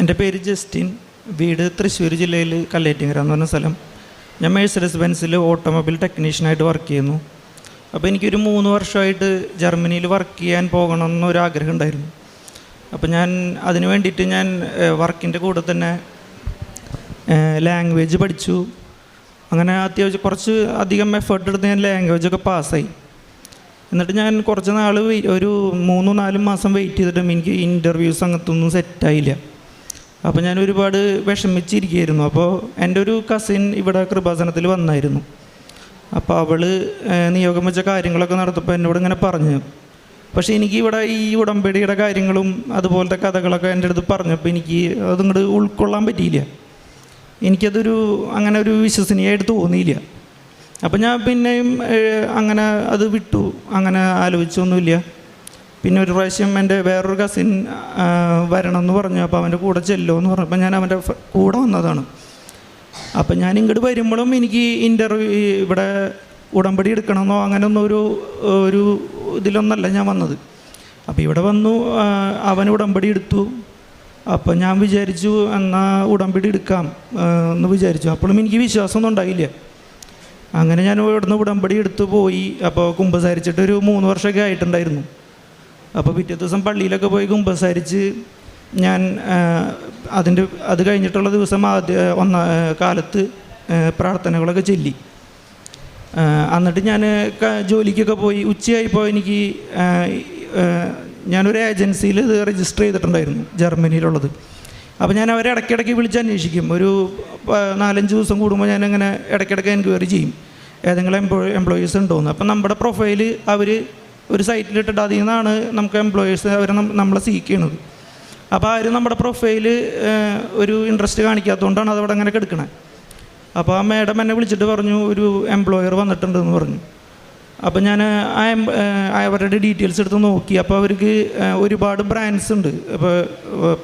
എന്റെ പേര് ജസ്റ്റിൻ. വീട് തൃശ്ശൂർ ജില്ലയിൽ കല്ലേറ്റിങ്ങര എന്ന് പറഞ്ഞ സ്ഥലം. ഞാൻ മേഴ്സഡസ് ബെൻസിൽ ഓട്ടോമൊബൈൽ ടെക്നീഷ്യനായിട്ട് വർക്ക് ചെയ്യുന്നു. അപ്പോൾ എനിക്കൊരു മൂന്ന് വർഷമായിട്ട് ജർമ്മനിയിൽ വർക്ക് ചെയ്യാൻ പോകണം എന്നൊരാഗ്രഹം ഉണ്ടായിരുന്നു. അപ്പോൾ ഞാൻ അതിന് വേണ്ടിയിട്ട് ഞാൻ വർക്കിന്റെ കൂടെ തന്നെ ലാംഗ്വേജ് പഠിച്ചു. അങ്ങനെ അത്യാവശ്യം കുറച്ച് അധികം എഫേർട്ട് എടുത്ത് ഞാൻ ലാംഗ്വേജൊക്കെ പാസ്സായി. എന്നിട്ട് ഞാൻ കുറച്ച് നാൾ ഒരു മൂന്നും നാലും മാസം വെയിറ്റ് ചെയ്തിട്ടും എനിക്ക് ഇന്റർവ്യൂസ് അങ്ങനത്തൊന്നും സെറ്റായില്ല അപ്പോൾ ഞാൻ ഒരുപാട് വിഷമിച്ചിരിക്കുകയായിരുന്നു. അപ്പോൾ എന്റെ ഒരു കസിൻ ഇവിടെ കൃപാസനത്തിൽ വന്നായിരുന്നു. അപ്പോൾ അവൾ നിയോഗം വെച്ച കാര്യങ്ങളൊക്കെ നടത്തപ്പോൾ എന്നോട് ഇങ്ങനെ പറഞ്ഞു. പക്ഷേ എനിക്ക് ഇവിടെ ഈ ഉടമ്പടിയുടെ കാര്യങ്ങളും അതുപോലത്തെ കഥകളൊക്കെ എന്റെ അടുത്ത് പറഞ്ഞപ്പോൾ എനിക്ക് അതിങ്ങോട്ട് ഉൾക്കൊള്ളാൻ പറ്റിയില്ല. എനിക്കതൊരു അങ്ങനെ ഒരു വിശ്വസനീയമായിട്ട് തോന്നിയില്ല. അപ്പോൾ ഞാൻ പിന്നെയും അങ്ങനെ അത് വിട്ടു. അങ്ങനെ ആലോചിച്ചൊന്നുമില്ല. പിന്നെ ഒരു പ്രാവശ്യം എന്റെ വേറൊരു കസിൻ വരണം എന്ന് പറഞ്ഞു. അപ്പോൾ അവന്റെ കൂടെ ചെല്ലോ എന്ന് പറഞ്ഞപ്പോൾ ഞാൻ അവന്റെ കൂടെ വന്നതാണ്. അപ്പം ഞാൻ ഇങ്ങോട്ട് വരുമ്പോഴും എനിക്ക് ഇന്റർവ്യൂ ഇവിടെ ഉടമ്പടി എടുക്കണമെന്നോ അങ്ങനെയൊന്നും ഒരു ഒരു ഇതിലൊന്നല്ല ഞാൻ വന്നത്. അപ്പോൾ ഇവിടെ വന്നു അവൻ ഉടമ്പടി എടുത്തു. അപ്പോൾ ഞാൻ വിചാരിച്ചു എന്നാൽ ഉടമ്പടി എടുക്കാം എന്ന് വിചാരിച്ചു. അപ്പോഴും എനിക്ക് വിശ്വാസമൊന്നും ഉണ്ടായില്ല. അങ്ങനെ ഞാൻ ഇവിടുന്ന് ഉടമ്പടി എടുത്തു പോയി. അപ്പോൾ കുമ്പസാരിച്ചിട്ട് ഒരു മൂന്ന് വർഷമൊക്കെ ആയിട്ടുണ്ടായിരുന്നു. അപ്പോൾ പിറ്റേ ദിവസം പള്ളിയിലൊക്കെ പോയി കുമ്പസാരിച്ച് ഞാൻ അതിന്റെ അത് കഴിഞ്ഞിട്ടുള്ള ദിവസം ആദ്യ ഒന്ന കാലത്ത് പ്രാർത്ഥനകളൊക്കെ ചൊല്ലി. എന്നിട്ട് ഞാൻ ജോലിക്കൊക്കെ പോയി. ഉച്ചയായപ്പോൾ എനിക്ക് ഞാനൊരു ഏജൻസിയിൽ ഇത് രജിസ്റ്റർ ചെയ്തിട്ടുണ്ടായിരുന്നു ജർമ്മനിയിലുള്ളത്. അപ്പോൾ ഞാൻ അവരെ ഇടയ്ക്കിടയ്ക്ക് വിളിച്ച് അന്വേഷിക്കും. ഒരു നാലഞ്ച് ദിവസം കൂടുമ്പോൾ ഞാൻ അങ്ങനെ ഇടയ്ക്കിടയ്ക്ക് എൻക്വയറി ചെയ്യും. ഏതെങ്കിലും എംപ്ലോ എംപ്ലോയീസ് ഉണ്ടോയെന്ന് അപ്പം നമ്മുടെ പ്രൊഫൈൽ അവർ ഒരു സൈറ്റിലിട്ടിട്ട് അതിൽ നിന്നാണ് നമുക്ക് എംപ്ലോയേഴ്സ് അവർ നമ്മളെ സീക്ക് ചെയ്യണത്. അപ്പോൾ ആരും നമ്മുടെ പ്രൊഫൈൽ ഒരു ഇൻട്രസ്റ്റ് കാണിക്കാത്തതുകൊണ്ടാണ് അതവിടെ അങ്ങനെ കിടക്കണേ. അപ്പോൾ ആ മേഡം എന്നെ വിളിച്ചിട്ട് പറഞ്ഞു ഒരു എംപ്ലോയർ വന്നിട്ടുണ്ടെന്ന് പറഞ്ഞു. അപ്പോൾ ഞാൻ ആ അവരുടെ ഡീറ്റെയിൽസ് എടുത്ത് നോക്കി. അപ്പോൾ അവർക്ക് ഒരുപാട് ബ്രാൻഡ്സ് ഉണ്ട്. അപ്പോൾ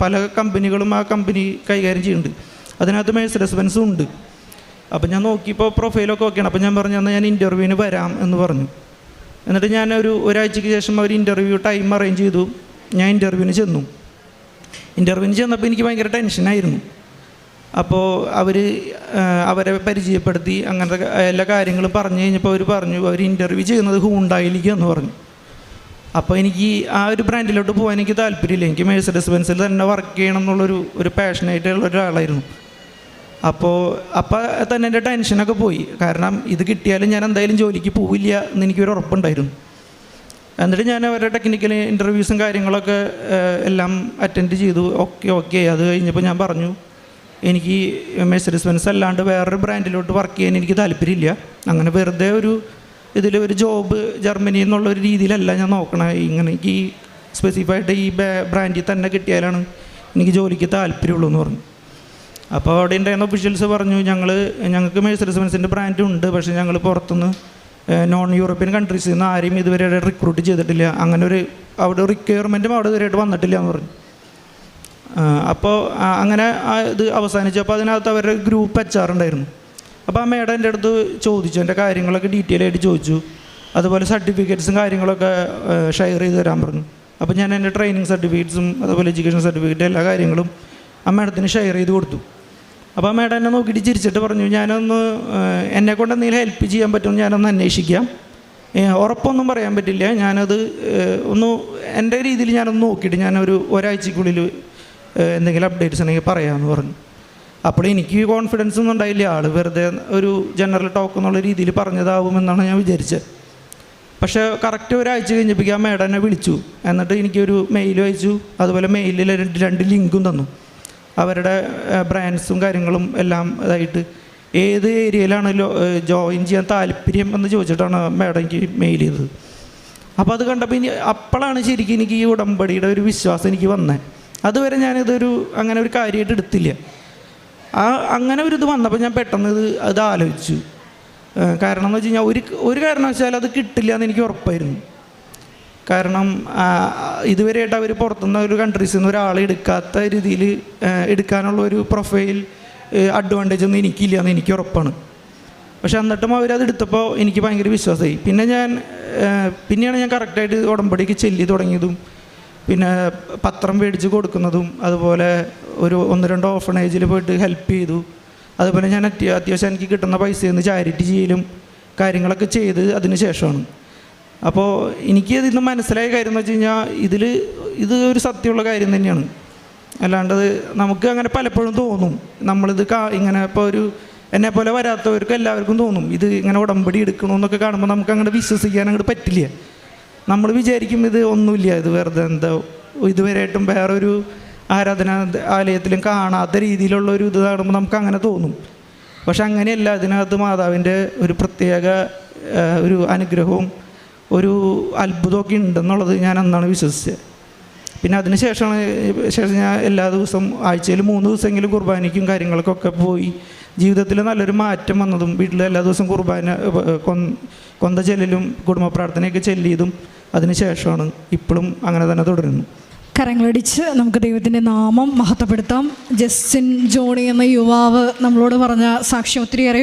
പല കമ്പനികളും ആ കമ്പനി കൈകാര്യം ചെയ്യുന്നുണ്ട്. അതിനകത്ത് മേഴ്സഡസ് ബെൻസും ഉണ്ട്. അപ്പോൾ ഞാൻ നോക്കിയപ്പോൾ പ്രൊഫൈലൊക്കെ ഓക്കെയാണ് അപ്പോൾ ഞാൻ പറഞ്ഞു എന്നാൽ ഞാൻ ഇന്റർവ്യൂവിന് വരാം എന്ന് പറഞ്ഞു. എന്നിട്ട് ഞാൻ ഒരു ഒരാഴ്ചയ്ക്ക് ശേഷം അവർ ഇന്റർവ്യൂ ടൈം അറേഞ്ച് ചെയ്തു. ഞാൻ ഇന്റർവ്യൂവിന് ചെന്നു. ഇന്റർവ്യൂവിന് ചെന്നപ്പോൾ എനിക്ക് ഭയങ്കര ടെൻഷനായിരുന്നു അപ്പോൾ അവർ അവരെ പരിചയപ്പെടുത്തി അങ്ങനത്തെ എല്ലാ കാര്യങ്ങളും പറഞ്ഞു കഴിഞ്ഞപ്പോൾ അവർ പറഞ്ഞു അവർ ഇന്റർവ്യൂ ചെയ്യുന്നത് ഹൂണ്ടായിലേക്ക് എന്ന് പറഞ്ഞു. അപ്പോൾ എനിക്ക് ആ ഒരു ബ്രാൻഡിലോട്ട് പോകാൻ എനിക്ക് താല്പര്യമില്ല. എനിക്ക് മേഴ്സഡസ് ബെൻസിൽ തന്നെ വർക്ക് ചെയ്യണം എന്നുള്ളൊരു ഒരു പാഷനായിട്ടുള്ള ഒരാളായിരുന്നു. അപ്പോൾ അപ്പം തന്നെ എന്റെ ടെൻഷനൊക്കെ പോയി. കാരണം ഇത് കിട്ടിയാലും ഞാൻ എന്തായാലും ജോലിക്ക് പോവില്ല എന്ന് എനിക്കൊരു ഉറപ്പുണ്ടായിരുന്നു. എന്നിട്ട് ഞാൻ അവരുടെ ടെക്നിക്കൽ ഇന്റർവ്യൂസും കാര്യങ്ങളൊക്കെ എല്ലാം അറ്റൻഡ് ചെയ്തു. ഓക്കെ ഓക്കെ അത് കഴിഞ്ഞപ്പോൾ ഞാൻ പറഞ്ഞു എനിക്ക് മെഴ്സഡസ് ബെൻസ് അല്ലാണ്ട് വേറൊരു ബ്രാൻഡിലോട്ട് വർക്ക് ചെയ്യാൻ എനിക്ക് താല്പര്യമില്ല. അങ്ങനെ വെറുതെ ഒരു ഇതിൽ ഒരു ജോബ് ജർമ്മനി എന്നുള്ള ഒരു രീതിയിലല്ല ഞാൻ നോക്കണേ. ഇങ്ങനെ എനിക്ക് സ്പെസിഫൈഡ് ഈ ബ്രാൻഡിൽ തന്നെ കിട്ടിയാലാണ് എനിക്ക് ജോലിക്ക് താല്പര്യമുള്ളൂ എന്ന് പറഞ്ഞു. അപ്പോൾ അവിടെ ഉണ്ടായിരുന്ന ഒഫീഷ്യൽസ് പറഞ്ഞു ഞങ്ങൾ ഞങ്ങൾക്ക് മേഴ്സറിസ് ബെൻസിന്റെ ബ്രാൻഡ് ഉണ്ട് പക്ഷേ ഞങ്ങൾ പുറത്തുനിന്ന് നോൺ യൂറോപ്യൻ കൺട്രീസിൽ നിന്ന് ആരെയും ഇതുവരെ റിക്രൂട്ട് ചെയ്തിട്ടില്ല. അങ്ങനെ ഒരു അവിടെ റിക്വയർമെന്റും അവിടെ ഇതുവരെയായിട്ട് വന്നിട്ടില്ല എന്ന് പറഞ്ഞു. അപ്പോൾ അങ്ങനെ ഇത് അവസാനിച്ചപ്പോൾ അതിനകത്ത് അവരുടെ ഗ്രൂപ്പ് എച്ച് ആർ ഉണ്ടായിരുന്നു. അപ്പോൾ ആ മേഡം എന്റെ അടുത്ത് ചോദിച്ചു എന്റെ കാര്യങ്ങളൊക്കെ ഡീറ്റെയിൽ ആയിട്ട് ചോദിച്ചു. അതുപോലെ സർട്ടിഫിക്കറ്റ്സും കാര്യങ്ങളൊക്കെ ഷെയർ ചെയ്ത് തരാൻ പറഞ്ഞു. അപ്പോൾ ഞാൻ എന്റെ ട്രെയിനിങ് സർട്ടിഫിക്കറ്റ്സും അതുപോലെ എഡ്യൂക്കേഷൻ സർട്ടിഫിക്കറ്റ് എല്ലാ കാര്യങ്ങളും ആ മേഡത്തിന് ഷെയർ ചെയ്ത് കൊടുത്തു. അപ്പോൾ മേഡം എന്നെ നോക്കിയിട്ട് ചിരിച്ചിട്ട് പറഞ്ഞു ഞാനൊന്ന് എന്നെ കൊണ്ട് എന്തെങ്കിലും ഹെൽപ്പ് ചെയ്യാൻ പറ്റുമെന്ന് ഞാനൊന്ന് അന്വേഷിക്കാം. ഉറപ്പൊന്നും പറയാൻ പറ്റില്ല. ഞാനത് ഒന്ന് എന്റെ രീതിയിൽ ഞാനൊന്ന് നോക്കിയിട്ട് ഞാനൊരു ഒരാഴ്ചക്കുള്ളിൽ എന്തെങ്കിലും അപ്ഡേറ്റ്സ് ഉണ്ടെങ്കിൽ പറയാമെന്ന് പറഞ്ഞു. അപ്പോൾ എനിക്ക് കോൺഫിഡൻസ് ഒന്നും ഉണ്ടായില്ല. ആൾ വെറുതെ ഒരു ജനറൽ ടോക്ക് എന്നുള്ള രീതിയിൽ പറഞ്ഞതാവുമെന്നാണ് ഞാൻ വിചാരിച്ചത് പക്ഷേ കറക്റ്റ് ഒരാഴ്ച കഴിഞ്ഞപ്പോൾ ആ മേഡം എന്നെ വിളിച്ചു. എന്നിട്ട് എനിക്കൊരു മെയിൽ അയച്ചു. അതുപോലെ മെയിലിൽ രണ്ട് ലിങ്കും തന്നു. അവരുടെ ബ്രാൻഡ്സും കാര്യങ്ങളും എല്ലാം ഇതായിട്ട്. ഏത് ഏരിയയിലാണ് ജോയിൻ ചെയ്യാൻ താല്പര്യം എന്ന് ചോദിച്ചിട്ടാണ് മാഡം എനിക്ക് മെയിൽ ചെയ്തത്. അപ്പോൾ അത് കണ്ടപ്പോൾ ഇനി അപ്പോഴാണ് ശരിക്കും എനിക്ക് ഈ ഉടമ്പടിയുടെ ഒരു വിശ്വാസം എനിക്ക് വന്നത് അതുവരെ ഞാനിതൊരു അങ്ങനെ ഒരു കാര്യമായിട്ട് എടുത്തില്ല. ആ അങ്ങനെ ഒരു ഇത് വന്നപ്പോൾ ഞാൻ പെട്ടെന്ന് ഇത് അത് ആലോചിച്ചു. കാരണം എന്ന് വെച്ച് കഴിഞ്ഞാൽ ഒരു ഒരു കാരണവശാലും അത് കിട്ടില്ല എന്ന് എനിക്ക് ഉറപ്പായിരുന്നു. കാരണം ഇതുവരെയായിട്ട് അവർ പുറത്തുനിന്ന് ഒരു കൺട്രീസിൽ നിന്ന് ഒരാളെ എടുക്കാത്ത രീതിയിൽ എടുക്കാനുള്ള ഒരു പ്രൊഫൈൽ അഡ്വാന്റേജ് ഒന്നും എനിക്കില്ല എന്ന് എനിക്ക് ഉറപ്പാണ്. പക്ഷെ എന്നിട്ടും അവരത് എടുത്തപ്പോൾ എനിക്ക് ഭയങ്കര വിശ്വാസമായി. പിന്നെ ഞാൻ പിന്നെയാണ് ഞാൻ കറക്റ്റായിട്ട് ഉടമ്പടിക്ക് ചെല്ലി തുടങ്ങിയതും പിന്നെ പത്രം മേടിച്ച് കൊടുക്കുന്നതും അതുപോലെ ഒരു ഒന്ന് രണ്ട് ഓഫണേജിൽ പോയിട്ട് ഹെൽപ്പ് ചെയ്തു. അതുപോലെ ഞാൻ അത്യ അത്യാവശ്യം എനിക്ക് കിട്ടുന്ന പൈസയിൽ നിന്ന് ചാരിറ്റി ചെയ്യലും കാര്യങ്ങളൊക്കെ ചെയ്ത് അതിന് ശേഷമാണ്. അപ്പോൾ എനിക്ക് ഇതിൽ നിന്ന് മനസ്സിലായ കാര്യം എന്ന് വെച്ച് കഴിഞ്ഞാൽ ഇതിൽ ഇത് ഒരു സത്യമുള്ള കാര്യം തന്നെയാണ്. അല്ലാണ്ട് നമുക്ക് അങ്ങനെ പലപ്പോഴും തോന്നും. നമ്മളിത് കാ ഇങ്ങനെ ഇപ്പോൾ ഒരു എന്നെ പോലെ വരാത്തവർക്ക് എല്ലാവർക്കും തോന്നും. ഇത് ഇങ്ങനെ ഉടമ്പടി എടുക്കണമെന്നൊക്കെ കാണുമ്പോൾ നമുക്ക് അങ്ങോട്ട് വിശ്വസിക്കാൻ അങ്ങോട്ട് പറ്റില്ല. നമ്മൾ വിചാരിക്കും ഇത് ഒന്നുമില്ല ഇത് വെറുതെ എന്താ ഇതുവരെയായിട്ടും വേറൊരു ആരാധന ആലയത്തിലും കാണാത്ത രീതിയിലുള്ള ഒരു ഇത് കാണുമ്പോൾ നമുക്ക് അങ്ങനെ തോന്നും. പക്ഷെ അങ്ങനെയല്ല അതിനകത്ത് മാതാവിന്റെ ഒരു പ്രത്യേക ഒരു അനുഗ്രഹവും ഒരു അത്ഭുതമൊക്കെ ഉണ്ടെന്നുള്ളത് ഞാൻ അന്നാണ് വിശ്വസിച്ചത്. പിന്നെ അതിന് ശേഷമാണ് ശേഷം ഞാൻ എല്ലാ ദിവസവും ആഴ്ചയിൽ മൂന്ന് ദിവസമെങ്കിലും കുർബാനയ്ക്കും കാര്യങ്ങൾക്കൊക്കെ പോയി. ജീവിതത്തിൽ നല്ലൊരു മാറ്റം വന്നതും വീട്ടിൽ എല്ലാ ദിവസവും കുർബാന കൊന്ത ചെല്ലലും കുടുംബ പ്രാർത്ഥനയൊക്കെ ചെല്ലിയതും അതിന് ശേഷമാണ് ഇപ്പോഴും അങ്ങനെ തന്നെ തുടരുന്നു. കരങ്ങളടിച്ച് നമുക്ക് ദൈവത്തിന്റെ നാമം മഹത്വപ്പെടുത്താം. ജസ്റ്റിൻ ജോണി എന്ന യുവാവ് നമ്മളോട് പറഞ്ഞ സാക്ഷ്യം ഒത്തിരിയേറെ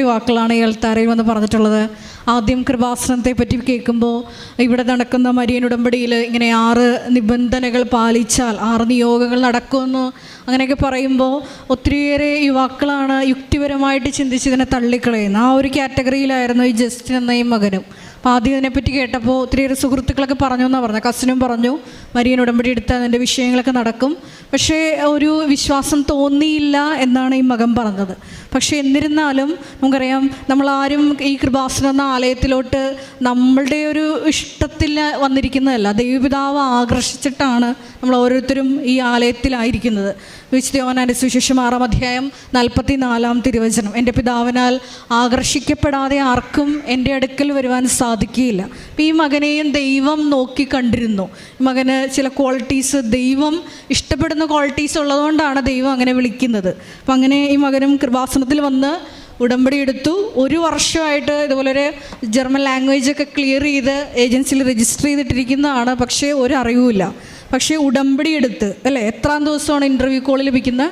ഈ അൾത്താരയിൽ വന്ന് പറഞ്ഞിട്ടുള്ളത്. ആദ്യം കൃപാസനത്തെ പറ്റി കേൾക്കുമ്പോൾ ഇവിടെ നടക്കുന്ന മരിയൻ ഉടമ്പടിയിൽ ഇങ്ങനെ ആറ് നിബന്ധനകൾ പാലിച്ചാൽ ആറ് നിയോഗങ്ങൾ നടക്കുമെന്ന് അങ്ങനെയൊക്കെ പറയുമ്പോൾ ഒത്തിരിയേറെ യുവാക്കളാണ് യുക്തിപരമായിട്ട് ചിന്തിച്ച് ഇതിനെ തള്ളിക്കളയുന്നത്. ആ ഒരു കാറ്റഗറിയിലായിരുന്നു ഈ ജസ്റ്റിൻ എന്ന ഈ മകനും. അപ്പോൾ ആദ്യം ഇതിനെപ്പറ്റി കേട്ടപ്പോൾ ഒത്തിരിയേറെ സുഹൃത്തുക്കളൊക്കെ പറഞ്ഞു എന്നാണ് പറഞ്ഞത്. കസിനും പറഞ്ഞു മരിയൻ ഉടമ്പടി എടുത്താൽ അതിന്റെ വിഷയങ്ങളൊക്കെ നടക്കും. പക്ഷേ ഒരു വിശ്വാസം തോന്നിയില്ല എന്നാണ് ഈ മകൻ പറഞ്ഞത്. പക്ഷേ എന്നിരുന്നാലും നമുക്കറിയാം നമ്മളാരും ഈ കൃപാസനം എന്ന ആലയത്തിലോട്ട് നമ്മളുടെ ഒരു ഇഷ്ടത്തിൽ വന്നിരിക്കുന്നതല്ല. ദൈവപിതാവ് ആകർഷിച്ചിട്ടാണ് നമ്മൾ ഓരോരുത്തരും ഈ ആലയത്തിലായിരിക്കുന്നത്. വിശുദ്ധയോനാന്റെ സുശേഷം ആറാം അധ്യായം നാൽപ്പത്തി നാലാം തിരുവചനം. എന്റെ പിതാവിനാൽ ആകർഷിക്കപ്പെടാതെ ആർക്കും എന്റെ അടുക്കൽ വരുവാൻ സാധിക്കുകയില്ല. ഈ മകനെയും ദൈവം നോക്കി കണ്ടിരുന്നു. മകന് ചില ക്വാളിറ്റീസ് ദൈവം ഇഷ്ടപ്പെടുന്ന ക്വാളിറ്റീസ് ഉള്ളതുകൊണ്ടാണ് ദൈവം അങ്ങനെ വിളിക്കുന്നത്. അപ്പം അങ്ങനെ ഈ മകനും കൃപാസനത്തിൽ വന്ന് ഉടമ്പടി എടുത്തു. ഒരു വർഷമായിട്ട് ഇതുപോലെ ഒരു ജർമ്മൻ ലാംഗ്വേജ് ഒക്കെ ക്ലിയർ ചെയ്ത് ഏജൻസിയിൽ രജിസ്റ്റർ ചെയ്തിട്ടിരിക്കുന്നതാണ്. പക്ഷേ ഒരു അറിവുമില്ല പക്ഷേ ഉടമ്പടി എടുത്ത് അല്ലേ? എത്രാം ദിവസമാണ് ഇന്റർവ്യൂ കോൾ ലഭിക്കുന്നത്?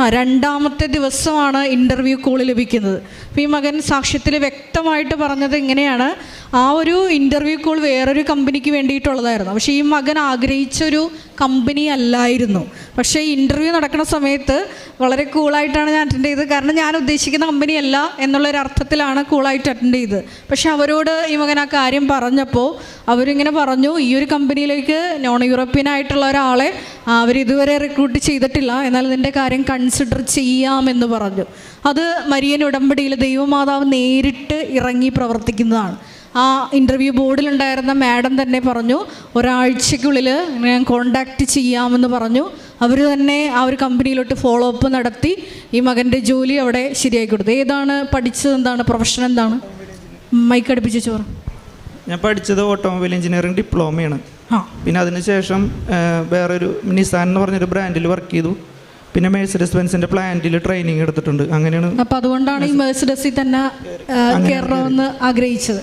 ആ രണ്ടാമത്തെ ദിവസമാണ് ഇന്റർവ്യൂ കോൾ ലഭിക്കുന്നത്. അപ്പോൾ ഈ മകൻ സാക്ഷ്യത്തിൽ വ്യക്തമായിട്ട് പറഞ്ഞത് ഇങ്ങനെയാണ്. ആ ഒരു ഇന്റർവ്യൂ കോൾ വേറൊരു കമ്പനിക്ക് വേണ്ടിയിട്ടുള്ളതായിരുന്നു. പക്ഷേ ഈ മകൻ ആഗ്രഹിച്ചൊരു കമ്പനി അല്ലായിരുന്നു. പക്ഷേ ഇന്റർവ്യൂ നടക്കുന്ന സമയത്ത് വളരെ കൂളായിട്ടാണ് ഞാൻ അറ്റൻഡ് ചെയ്തത്. കാരണം ഞാൻ ഉദ്ദേശിക്കുന്ന കമ്പനിയല്ല എന്നുള്ളൊരു അർത്ഥത്തിലാണ് കൂളായിട്ട് അറ്റൻഡ് ചെയ്തത്. പക്ഷേ അവരോട് ഈ മകൻ ആ കാര്യം പറഞ്ഞപ്പോൾ അവരിങ്ങനെ പറഞ്ഞു ഈ ഒരു കമ്പനിയിലേക്ക് നോൺ യൂറോപ്യൻ ആയിട്ടുള്ള ഒരാളെ അവർ ഇതുവരെ റിക്രൂട്ട് ചെയ്തിട്ടില്ല. എന്നാൽ ഇതിന്റെ കാര്യം കൺസിഡർ ചെയ്യാമെന്ന് പറഞ്ഞു. അത് മരിയൻ ഉടമ്പടിയിൽ ദൈവമാതാവ് നേരിട്ട് ഇറങ്ങി പ്രവർത്തിക്കുന്നതാണ്. ആ ഇന്റർവ്യൂ ബോർഡിലുണ്ടായിരുന്ന മാഡം തന്നെ പറഞ്ഞു ഒരാഴ്ചക്കുള്ളിൽ ഞാൻ കോണ്ടാക്റ്റ് ചെയ്യാമെന്ന് പറഞ്ഞു. അവർ തന്നെ ആ ഒരു കമ്പനിയിലോട്ട് ഫോളോ അപ്പ് നടത്തി. ഈ മകന്റെ ജോലി അവിടെ ശരിയാക്കി കൊടുത്തു. ഏതാണ് പഠിച്ചത് എന്താണ്? പ്രൊഫഷൻ എന്താണ്? മൈക്ക് അടുപ്പിച്ച് ചോറ് ഞാൻ പഠിച്ചത് ഓട്ടോമൊബൈൽ എഞ്ചിനീയറിംഗ് ഡിപ്ലോമയാണ് ആ. പിന്നെ അതിനുശേഷം വേറൊരു നിസാൻ എന്ന് പറഞ്ഞൊരു ബ്രാൻഡിൽ വർക്ക് ചെയ്തു. പിന്നെ മേഴ്സഡസ് ബെൻസിന്റെ പ്ലാന്റിൽ ട്രെയിനിങ് എടുത്തിട്ടുണ്ട്. അങ്ങനെയാണ് അപ്പോൾ അതുകൊണ്ടാണ് ഈ മേഴ്സഡസിൽ തന്നെ കയറണമെന്ന് ആഗ്രഹിച്ചത്.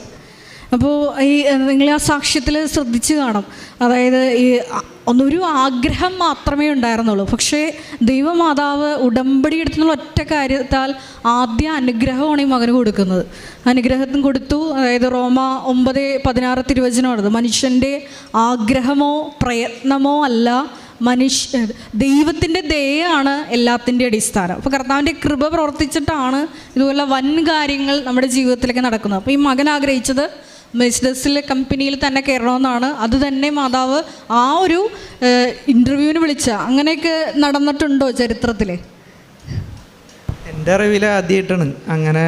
അപ്പോൾ ഈ നിങ്ങൾ ആ സാക്ഷ്യത്തിൽ ശ്രദ്ധിച്ച് കാണും. അതായത് ഈ ഒന്നൊരു ആഗ്രഹം മാത്രമേ ഉണ്ടായിരുന്നുള്ളൂ. പക്ഷേ ദൈവമാതാവ് ഉടമ്പടി എടുത്തുള്ള ഒറ്റ കാര്യത്താൽ ആദ്യ അനുഗ്രഹമാണ് ഈ മകന് കൊടുക്കുന്നത്. അനുഗ്രഹത്തിന് കൊടുത്തു. അതായത് റോമ ഒമ്പത് പതിനാറ് തിരുവചനമാണത്. മനുഷ്യന്റെ ആഗ്രഹമോ പ്രയത്നമോ അല്ല മനുഷ്യ ദൈവത്തിന്റെ ദയാണ് എല്ലാത്തിന്റെ അടിസ്ഥാനം. അപ്പോൾ കർത്താവിന്റെ കൃപ പ്രവർത്തിച്ചിട്ടാണ് ഇതുപോലെ വൻ കാര്യങ്ങൾ നമ്മുടെ ജീവിതത്തിലേക്ക് നടക്കുന്നത്. അപ്പോൾ ഈ മകൻ ആഗ്രഹിച്ചത് മെഴ്സിഡസിലെ കമ്പനിയിൽ തന്നെ കയറണമെന്നാണ്. അത് തന്നെ മാതാവ് ആ ഒരു ഇന്റർവ്യൂവിന് വിളിച്ച. അങ്ങനെയൊക്കെ നടന്നിട്ടുണ്ടോ ചരിത്രത്തിൽ എന്റെ അറിവിൽ ആദ്യമായിട്ടാണ് അങ്ങനെ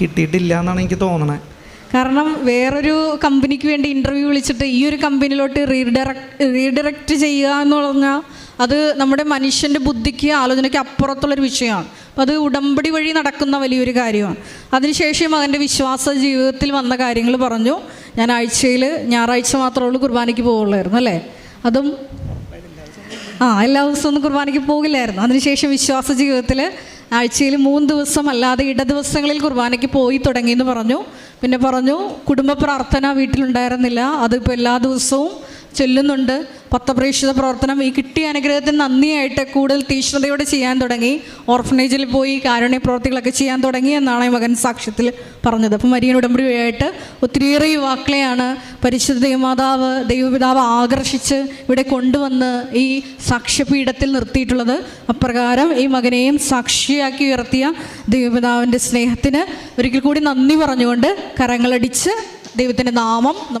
കിട്ടിയിട്ടില്ല എന്നാണ് എനിക്ക് തോന്നുന്നത് കാരണം വേറൊരു കമ്പനിക്ക് വേണ്ടി ഇന്റർവ്യൂ വിളിച്ചിട്ട് ഈ ഒരു കമ്പനിയിലോട്ട് റീഡയറക്ട് റീഡയറക്റ്റ് ചെയ്യുക എന്ന് പറഞ്ഞാൽ അത് നമ്മുടെ മനുഷ്യന്റെ ബുദ്ധിക്ക് ആലോചനയ്ക്ക് അപ്പുറത്തുള്ളൊരു വിഷയമാണ്. അപ്പോൾ അത് ഉടമ്പടി വഴി നടക്കുന്ന വലിയൊരു കാര്യമാണ്. അതിനുശേഷം അവന്റെ വിശ്വാസ ജീവിതത്തിൽ വന്ന കാര്യങ്ങൾ പറഞ്ഞു. ഞാൻ ആഴ്ചയിൽ ഞായറാഴ്ച മാത്രമേ ഉള്ളൂ കുർബാനയ്ക്ക് പോവുള്ളായിരുന്നു അല്ലേ? അതും ആ എല്ലാ ദിവസവും ഒന്നും കുർബാനയ്ക്ക് പോകില്ലായിരുന്നു. അതിനുശേഷം വിശ്വാസ ജീവിതത്തിൽ ആഴ്ചയിൽ മൂന്ന് ദിവസം അല്ലാതെ ഇട ദിവസങ്ങളിൽ കുർബാനയ്ക്ക് പോയി തുടങ്ങി എന്ന് പറഞ്ഞു. പിന്നെ പറഞ്ഞു കുടുംബ പ്രാർത്ഥന വീട്ടിലുണ്ടായിരുന്നില്ല. അതിപ്പോൾ എല്ലാ ദിവസവും ചൊല്ലുന്നുണ്ട്. പത്തപ്രേക്ഷിത പ്രവർത്തനം. ഈ കിട്ടിയ അനുഗ്രഹത്തിന് നന്ദിയായിട്ട് കൂടുതൽ തീക്ഷ്ണതയോടെ ചെയ്യാൻ തുടങ്ങി. ഓർഫനേജിൽ പോയി കാരുണ്യ പ്രവർത്തികളൊക്കെ ചെയ്യാൻ തുടങ്ങി എന്നാണ് മകൻ സാക്ഷ്യത്തിൽ പറഞ്ഞത്. അപ്പം മരിയൻ ഉടമ്പടിയായിട്ട് ഒത്തിരിയേറെ യുവാക്കളെയാണ് പരിശുദ്ധ ദൈവമാതാവ് ദൈവപിതാവ് ആകർഷിച്ച് ഇവിടെ കൊണ്ടുവന്ന് ഈ സാക്ഷ്യപീഠത്തിൽ നിർത്തിയിട്ടുള്ളത്. അപ്രകാരം ഈ മകനെയും സാക്ഷിയാക്കി ഉയർത്തിയ ദൈവപിതാവിന്റെ സ്നേഹത്തിന് ഒരിക്കൽ കൂടി നന്ദി പറഞ്ഞുകൊണ്ട് കരങ്ങളടിച്ച് ദൈവത്തിന്റെ നാമം